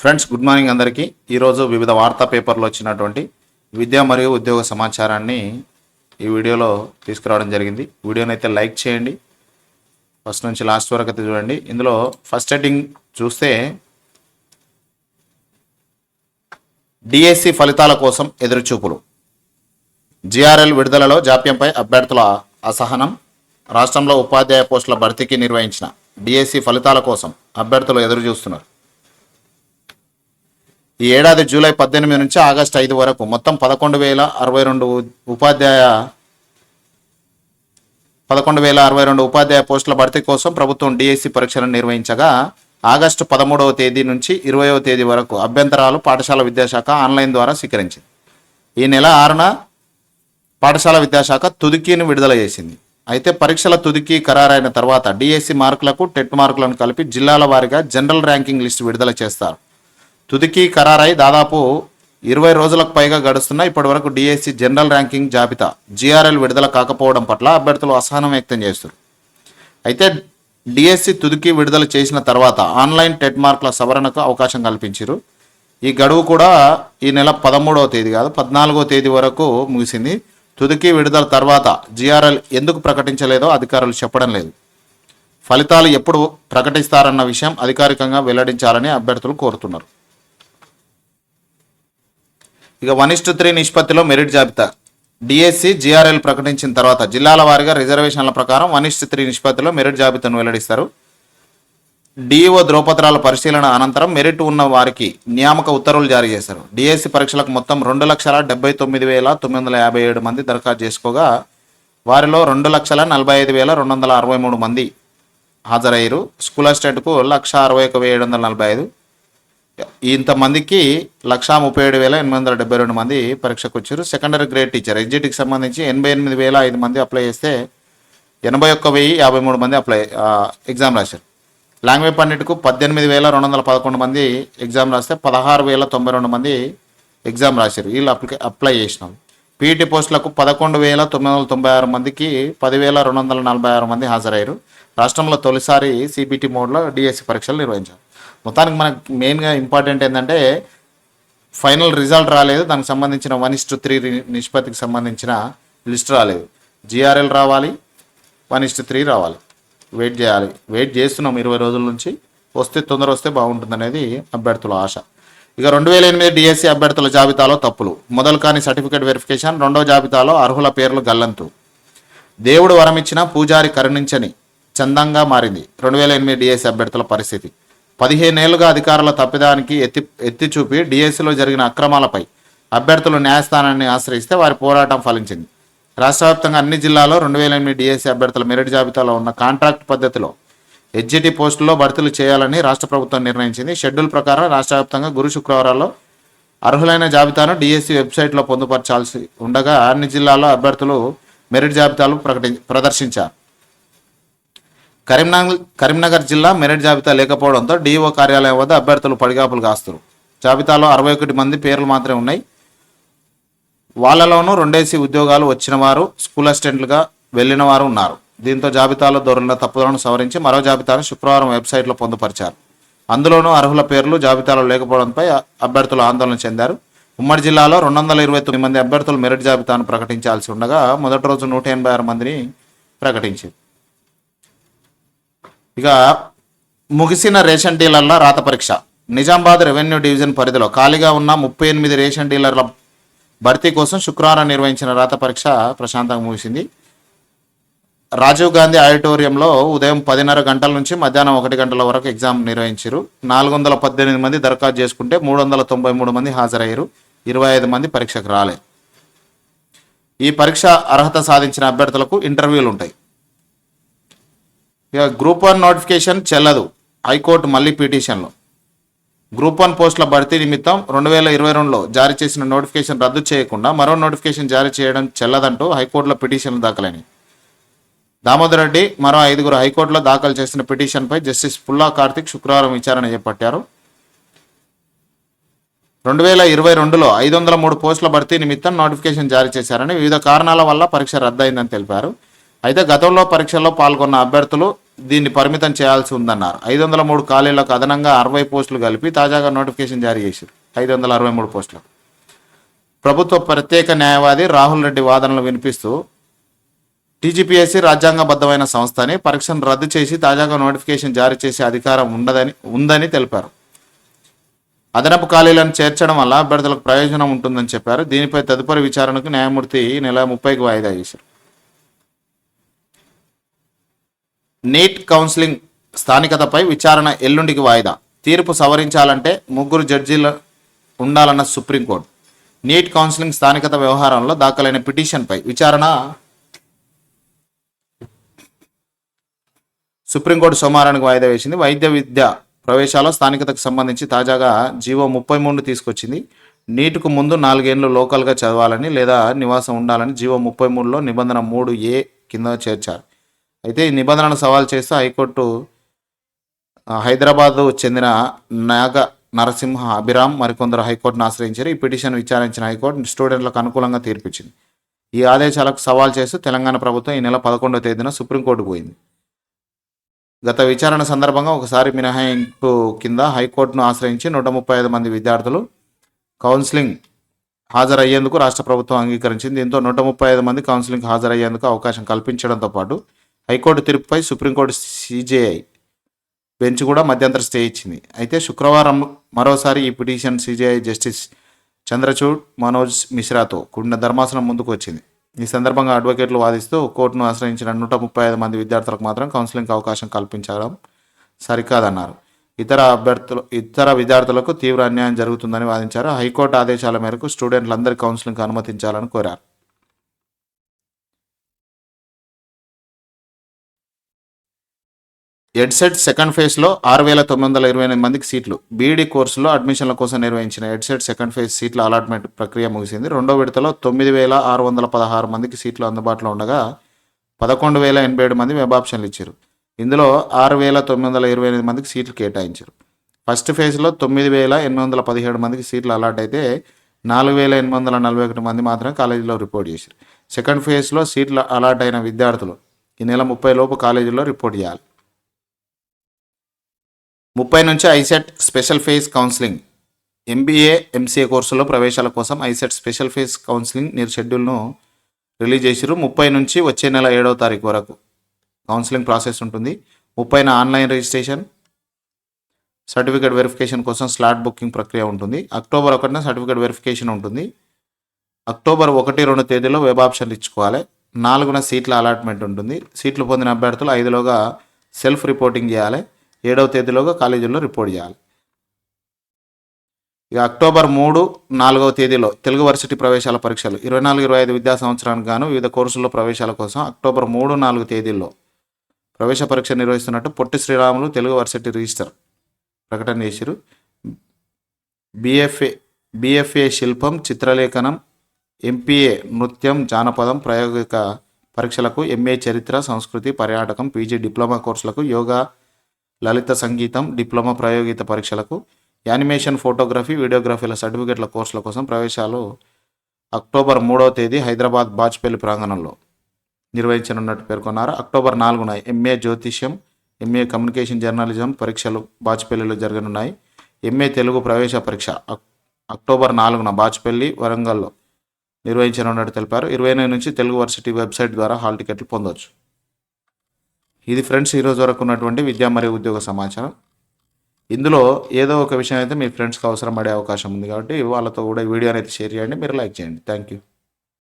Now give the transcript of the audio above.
Friends good morning అందరికీ. ఈరోజు వివిధ వార్తా పేపర్లు వచ్చినటువంటి విద్య మరియు ఉద్యోగ సమాచారాన్ని ఈ వీడియోలో తీసుకురావడం జరిగింది. వీడియోని అయితే లైక్ చేయండి. ఫస్ట్ నుంచి లాస్ట్ వరకు అయితే చూడండి. ఇందులో ఫస్ట్ హెడ్డింగ్ చూస్తే డిఎస్సి ఫలితాల కోసం ఎదురుచూపులు. జిఆర్ఎల్ విడుదలలో జాప్యంపై అభ్యర్థుల అసహనం. రాష్ట్రంలో ఉపాధ్యాయ పోస్టుల భర్తీకి నిర్వహించిన డిఎస్సి ఫలితాల కోసం అభ్యర్థులు ఎదురు చూస్తున్నారు ఈ ఏడాది జూలై పద్దెనిమిది నుంచి ఆగస్టు ఐదు వరకు మొత్తం పదకొండు వేల అరవై రెండు ఉపాధ్యాయ పదకొండు వేల అరవై రెండు ఉపాధ్యాయ పోస్టుల భర్తీ కోసం ప్రభుత్వం డిఎస్సి పరీక్షలను నిర్వహించగా ఆగస్టు పదమూడవ తేదీ నుంచి ఇరవయవ తేదీ వరకు అభ్యంతరాలు పాఠశాల విద్యాశాఖ ఆన్లైన్ ద్వారా స్వీకరించింది. ఈ నెల ఆరున పాఠశాల విద్యాశాఖ తుదికీని విడుదల చేసింది. అయితే పరీక్షల తుదికి ఖరారైన తర్వాత డిఎస్సి మార్కులకు టెట్ మార్కులను కలిపి జిల్లాల వారీగా జనరల్ ర్యాంకింగ్ లిస్టు విడుదల చేస్తారు. తుదికి ఖరారై దాదాపు ఇరవై రోజులకు పైగా గడుస్తున్న ఇప్పటి వరకు డిఎస్సి జనరల్ ర్యాంకింగ్ జాబితా జిఆర్ఎల్ విడుదల కాకపోవడం పట్ల అభ్యర్థులు అసహనం వ్యక్తం చేస్తారు అయితే డిఎస్సి తుదికి విడుదల చేసిన తర్వాత ఆన్లైన్ టెట్ మార్కుల సవరణకు అవకాశం కల్పించారు. ఈ గడువు కూడా ఈ నెల పదమూడవ తేదీ కాదు పద్నాలుగో తేదీ వరకు ముగిసింది. తుదికి విడుదల తర్వాత జిఆర్ఎల్ ఎందుకు ప్రకటించలేదో అధికారులు చెప్పడం లేదు. ఫలితాలు ఎప్పుడు ప్రకటిస్తారన్న విషయం అధికారికంగా వెల్లడించాలని అభ్యర్థులు కోరుతున్నారు. ఇక వన్ ఇస్టు త్రీ నిష్పత్తిలో మెరిట్ జాబితా. డిఎస్సి జిఆర్ఎల్ ప్రకటించిన తర్వాత జిల్లాల వారీగా రిజర్వేషన్ల ప్రకారం వన్ ఇస్టు త్రీ నిష్పత్తిలో మెరిట్ జాబితాను వెల్లడిస్తారు. డిఈఓ ధ్రువపత్రాల పరిశీలన అనంతరం మెరిట్ ఉన్న వారికి నియామక ఉత్తర్వులు జారీ చేశారు. డిఎస్సి పరీక్షలకు మొత్తం రెండు లక్షల డెబ్బై తొమ్మిది వేల తొమ్మిది వందల యాభై ఏడు మంది దరఖాస్తు చేసుకోగా వారిలో రెండు లక్షల నలభై ఐదు వేల రెండు వందల అరవై మూడు మంది హాజరయ్యారు. స్కూల్ అసిస్టెంట్కు లక్ష అరవై ఒక వెయ్యి ఏడు వందల నలభై ఐదు ఇంతమందికి లక్షా ముప్పై ఏడు వేల ఎనిమిది వందల డెబ్బై రెండు మంది పరీక్షకు వచ్చారు సెకండరీ గ్రేడ్ టీచర్ ఎగ్జిట్కి సంబంధించి ఎనభై ఎనిమిది వేల ఐదు మంది అప్లై చేస్తే ఎనభై ఒక్క వెయ్యి యాభై మూడు మంది అప్లై ఎగ్జామ్ రాశారు. లాంగ్వేజ్ పండిట్కు పద్దెనిమిది వేల రెండు వందల పదకొండు మంది ఎగ్జామ్ రాస్తే పదహారు వేల తొంభై రెండు మంది ఎగ్జామ్ రాశారు. వీళ్ళు అప్లికే అప్లై చేసినాం పీఈటీ పోస్టులకు పదకొండు వేల తొమ్మిది వందల తొంభై ఆరు మందికి పదివేల రెండు వందల నలభై ఆరు మంది హాజరయ్యారు. రాష్ట్రంలో తొలిసారి సిబిటి మోడ్లో డిఎస్సి పరీక్షలు నిర్వహించారు. మొత్తానికి మనకు మెయిన్గా ఇంపార్టెంట్ ఏంటంటే ఫైనల్ రిజల్ట్ రాలేదు. దానికి సంబంధించిన వన్ ఇస్ టు త్రీ నిష్పత్తికి సంబంధించిన లిస్ట్ రాలేదు. జిఆర్ఎల్ రావాలి వన్ ఇస్ టు త్రీ రావాలి. వెయిట్ చేయాలి. వెయిట్ చేస్తున్నాం ఇరవై రోజుల నుంచి. వస్తే తొందర వస్తే బాగుంటుంది అనేది అభ్యర్థుల ఆశ. ఇక రెండు వేల ఎనిమిది డిఎస్సి అభ్యర్థుల జాబితాలో తప్పులు. మొదలు కాని సర్టిఫికేట్ వెరిఫికేషన్ రెండో జాబితాలో అర్హుల పేర్లు గల్లంతు. దేవుడు వరమిచ్చిన పూజారి కరుణించని చందంగా మారింది. రెండు వేల ఎనిమిది డిఎస్సి అభ్యర్థుల పరిస్థితి. పదిహేనేళ్ళుగా అధికారుల తప్పిదానికి ఎత్తి ఎత్తి చూపి డిఎస్సిలో జరిగిన అక్రమాలపై అభ్యర్థులు న్యాయస్థానాన్ని ఆశ్రయిస్తే వారి పోరాటం ఫలించింది. రాష్ట్ర వ్యాప్తంగా అన్ని జిల్లాల్లో రెండు వేల ఎనిమిది డిఎస్సి అభ్యర్థుల మెరిట్ జాబితాలో ఉన్న కాంట్రాక్ట్ పద్ధతిలో హెచ్జిటి పోస్టుల్లో భర్తీలు చేయాలని రాష్ట్ర ప్రభుత్వం నిర్ణయించింది. షెడ్యూల్ ప్రకారం రాష్ట్ర వ్యాప్తంగా గురు శుక్రవారాల్లో అర్హులైన జాబితాను డిఎస్సి వెబ్సైట్లో పొందుపరచాల్సి ఉండగా అన్ని జిల్లాల్లో అభ్యర్థులు మెరిట్ జాబితాలు ప్రకటి ప్రదర్శించారు. కరీంనగర్ కరీంనగర్ జిల్లా మెరిట్ జాబితా లేకపోవడంతో డిఓ కార్యాలయం వద్ద అభ్యర్థులు పడిగాపులు కాస్తారు. జాబితాలో అరవై ఒకటి మంది పేర్లు మాత్రమే ఉన్నాయి. వాళ్ళలోనూ రెండేసి ఉద్యోగాలు వచ్చిన వారు స్కూల్ అసిస్టెంట్లుగా వెళ్ళిన వారు ఉన్నారు. దీంతో జాబితాలో దొరికిన తప్పులను సవరించి మరో జాబితాను శుక్రవారం వెబ్సైట్లో పొందుపరిచారు. అందులోనూ అర్హుల పేర్లు జాబితాలో లేకపోవడంపై అభ్యర్థులు ఆందోళన చెందారు. ఉమ్మడి జిల్లాలో రెండు వందల ఇరవై తొమ్మిది మంది అభ్యర్థులు మెరిట్ జాబితాను ప్రకటించాల్సి ఉండగా మొదటి రోజు నూట ఎనభై ఆరు మందిని ప్రకటించింది. ఇక ముగిసిన రేషన్ డీలర్ల రాత పరీక్ష. నిజామాబాద్ రెవెన్యూ డివిజన్ పరిధిలో ఖాళీగా ఉన్న ముప్పై ఎనిమిది రేషన్ డీలర్ల భర్తీ కోసం శుక్రవారం నిర్వహించిన రాత పరీక్ష ప్రశాంతంగా ముగిసింది. రాజీవ్ గాంధీ ఆడిటోరియంలో ఉదయం పదిన్నర గంటల నుంచి మధ్యాహ్నం ఒకటి గంటల వరకు ఎగ్జామ్ నిర్వహించారు నాలుగు వందల పద్దెనిమిది మంది దరఖాస్తు చేసుకుంటే మూడు వందల తొంభై మూడు మంది హాజరయ్యారు. ఇరవై ఐదు మంది పరీక్షకు రాలేదు. ఈ పరీక్ష అర్హత సాధించిన అభ్యర్థులకు ఇంటర్వ్యూలు ఉంటాయి ఇక గ్రూప్ వన్ నోటిఫికేషన్ చెల్లదు. హైకోర్టు మళ్ళీ పిటిషన్లో. గ్రూప్ వన్ పోస్టుల భర్తీ నిమిత్తం రెండు వేల ఇరవై రెండులో జారీ చేసిన నోటిఫికేషన్ రద్దు చేయకుండా మరో నోటిఫికేషన్ జారీ చేయడం చెల్లదంటూ హైకోర్టులో పిటిషన్లు దాఖలైనవి దామోదర్ రెడ్డి మరో ఐదుగురు హైకోర్టులో దాఖలు చేసిన పిటిషన్పై జస్టిస్ పుల్లా కార్తిక్ శుక్రవారం విచారణ చేపట్టారు. రెండు వేల ఇరవై రెండులో ఐదు వందల మూడు పోస్టుల భర్తీ నిమిత్తం నోటిఫికేషన్ జారీ చేశారని వివిధ కారణాల వల్ల పరీక్ష రద్దయిందని తెలిపారు. అయితే గతంలో పరీక్షల్లో పాల్గొన్న అభ్యర్థులు దీన్ని పరిమితం చేయాల్సి ఉందన్నారు. ఐదు వందల మూడు ఖాళీలకు అదనంగా అరవై పోస్టులు కలిపి తాజాగా నోటిఫికేషన్ జారీ చేశారు. ఐదు వందల అరవై మూడు పోస్టులు ప్రభుత్వ ప్రత్యేక న్యాయవాది రాహుల్ రెడ్డి వాదనలు వినిపిస్తూ టీజీపీఎస్సీ రాజ్యాంగబద్ధమైన సంస్థ అని పరీక్షను రద్దు చేసి తాజాగా నోటిఫికేషన్ జారీ చేసే అధికారం ఉండదని ఉందని తెలిపారు. అదనపు ఖాళీలను చేర్చడం వల్ల అభ్యర్థులకు ప్రయోజనం ఉంటుందని చెప్పారు. దీనిపై తదుపరి విచారణకు న్యాయమూర్తి నెల ముప్పైకి వాయిదా చేశారు నీట్ కౌన్సిలింగ్ స్థానికతపై విచారణ ఎల్లుండికి వాయిదా. తీర్పు సవరించాలంటే ముగ్గురు జడ్జీలు ఉండాలన్న సుప్రీంకోర్టు. నీట్ కౌన్సిలింగ్ స్థానికత వ్యవహారంలో దాఖలైన పిటిషన్పై విచారణ సుప్రీంకోర్టు సోమవారానికి వాయిదా వేసింది. వైద్య విద్య ప్రవేశాల్లో స్థానికతకు సంబంధించి తాజాగా జీవో ముప్పై మూడు తీసుకొచ్చింది. నీటుకు ముందు నాలుగేళ్ళు లోకల్గా చదవాలని లేదా నివాసం ఉండాలని జీవో ముప్పై మూడులో నిబంధన మూడు ఏ కింద చేర్చారు. అయితే ఈ నిబంధనను సవాల్ చేస్తూ హైకోర్టు హైదరాబాద్ చెందిన నాగ నరసింహ అభిరామ్ మరికొందరు హైకోర్టును ఆశ్రయించారు. ఈ పిటిషన్ విచారించిన హైకోర్టు స్టూడెంట్లకు అనుకూలంగా తీర్పిచ్చింది. ఈ ఆదేశాలకు సవాల్ చేస్తూ తెలంగాణ ప్రభుత్వం ఈ నెల పదకొండవ తేదీన సుప్రీంకోర్టు పోయింది. గత విచారణ సందర్భంగా ఒకసారి మినహాయింపు కింద హైకోర్టును ఆశ్రయించి నూట ముప్పై ఐదు మంది విద్యార్థులు కౌన్సిలింగ్ హాజరయ్యేందుకు రాష్ట్ర ప్రభుత్వం అంగీకరించింది. దీంతో నూట ముప్పై ఐదు మంది కౌన్సిలింగ్ హాజరయ్యేందుకు అవకాశం కల్పించడంతో పాటు హైకోర్టు తీర్పుపై సుప్రీంకోర్టు సీజేఐ బెంచ్ కూడా మధ్యంతర స్టే ఇచ్చింది. అయితే శుక్రవారం మరోసారి ఈ petition CJI justice Chandrachud Manoj మిశ్రాతో కూడిన ధర్మాసనం ముందుకు వచ్చింది. ఈ సందర్భంగా అడ్వకేట్లు వాదిస్తూ కోర్టును ఆశ్రయించిన నూట ముప్పై ఐదు మంది విద్యార్థులకు మాత్రం కౌన్సిలింగ్ అవకాశం కల్పించడం సరికాదన్నారు. ఇతర అభ్యర్థులు ఇతర విద్యార్థులకు తీవ్ర అన్యాయం జరుగుతుందని వాదించారు. హైకోర్టు ఆదేశాల మేరకు స్టూడెంట్లందరి కౌన్సిలింగ్ అనుమతించాలని కోరారు. ఎడ్సెట్ సెకండ్ ఫేజ్లో ఆరు వేల తొమ్మిది వందల ఇరవై ఎనిమిది మందికి సీట్లు. బీఈడీ కోర్సులో అడ్మిషన్ల కోసం నిర్వహించిన ఎడ్సెట్ సెకండ్ ఫేజ్ సీట్ల అలాట్మెంట్ ప్రక్రియ ముగిసింది. రెండో విడతలో తొమ్మిది వేల ఆరు వందల పదహారు మందికి సీట్లు అందుబాటులో ఉండగా పదకొండు వేల ఎనభై ఏడు మంది వెబ్ ఆప్షన్లు ఇచ్చారు. ఇందులో ఆరు వేల తొమ్మిది వందల ఇరవై ఎనిమిది మందికి సీట్లు కేటాయించారు. ఫస్ట్ ఫేజ్లో తొమ్మిది వేల ఎనిమిది వందల పదిహేడు మందికి సీట్లు అలాట్ అయితే నాలుగు వేల ఎనిమిది వందల నలభై ఒకటి మంది మాత్రం కాలేజీలో రిపోర్ట్ చేశారు. సెకండ్ ఫేజ్లో సీట్లు అలాట్ అయిన విద్యార్థులు ఈ నెల ముప్పై లోపు కాలేజీలో రిపోర్ట్ చేయాలి. ముప్పై నుంచి ICET special phase counselling. MBA MCA కోర్సులో ప్రవేశాల కోసం ఐసెట్ స్పెషల్ ఫేజ్ కౌన్సిలింగ్ మీరు షెడ్యూల్ను రిలీజ్ చేసిరు ముప్పై నుంచి వచ్చే నెల ఏడవ తారీఖు వరకు కౌన్సిలింగ్ ప్రాసెస్ ఉంటుంది. ముప్పైన ఆన్లైన్ రిజిస్ట్రేషన్ సర్టిఫికేట్ వెరిఫికేషన్ కోసం స్లాట్ బుకింగ్ ప్రక్రియ ఉంటుంది. అక్టోబర్ ఒకటిన సర్టిఫికేట్ వెరిఫికేషన్ ఉంటుంది. అక్టోబర్ ఒకటి రెండు తేదీలో వెబ్ ఆప్షన్లు ఇచ్చుకోవాలి. నాలుగున సీట్ల అలాట్మెంట్ ఉంటుంది. సీట్లు పొందిన అభ్యర్థులు ఐదులోగా సెల్ఫ్ రిపోర్టింగ్ చేయాలి. ఏడవ తేదీలోగా కాలేజీల్లో రిపోర్ట్ చేయాలి. ఇక అక్టోబర్ మూడు నాలుగవ తేదీలో తెలుగు వర్సిటీ ప్రవేశాల పరీక్షలు ఇరవై నాలుగు ఇరవై ఐదు విద్యా సంవత్సరానికి గాను వివిధ కోర్సుల్లో ప్రవేశాల కోసం అక్టోబర్ మూడు నాలుగు తేదీల్లో ప్రవేశ పరీక్ష నిర్వహిస్తున్నట్టు పొట్టి శ్రీరాములు తెలుగు వర్సిటీ రిజిస్టర్ ప్రకటన చేశారు బిఎఫ్ఏ బిఎఫ్ఏ శిల్పం చిత్రలేఖనం ఎంపీఏ నృత్యం జానపదం ప్రాయోగిక పరీక్షలకు ఎంఏ చరిత్ర సంస్కృతి పర్యాటకం పీజీ డిప్లొమా కోర్సులకు యోగా లలిత సంగీతం డిప్లొమా ప్రయోగిత పరీక్షలకు యానిమేషన్ ఫోటోగ్రఫీ వీడియోగ్రఫీల సర్టిఫికెట్ల కోర్సుల కోసం ప్రవేశాలు అక్టోబర్ మూడవ తేదీ హైదరాబాద్ బాజ్పేలి ప్రాంగణంలో నిర్వహించనున్నట్టు పేర్కొన్నారు. అక్టోబర్ నాలుగున ఎంఏ జ్యోతిష్యం ఎంఏ కమ్యూనికేషన్ జర్నలిజం పరీక్షలు బాచ్పల్లిలో జరగనున్నాయి. ఎంఏ తెలుగు ప్రవేశ పరీక్ష అక్టోబర్ నాలుగున బాజ్పల్లి వరంగల్లో నిర్వహించనున్నట్టు తెలిపారు. ఇరవై ఎనిమిది నుంచి తెలుగు వర్సిటీ వెబ్సైట్ ద్వారా హాల్ టికెట్లు పొందవచ్చు ఇది ఫ్రెండ్స్ ఈరోజు వరకు ఉన్నటువంటి విద్యా మరియు ఉద్యోగ సమాచారం. ఇందులో ఏదో ఒక విషయం అయితే మీ ఫ్రెండ్స్కి అవసరం పడే అవకాశం ఉంది కాబట్టి వాళ్ళతో కూడా వీడియో వీడియోని అయితే షేర్ చేయండి మీరు లైక్ చేయండి. Thank you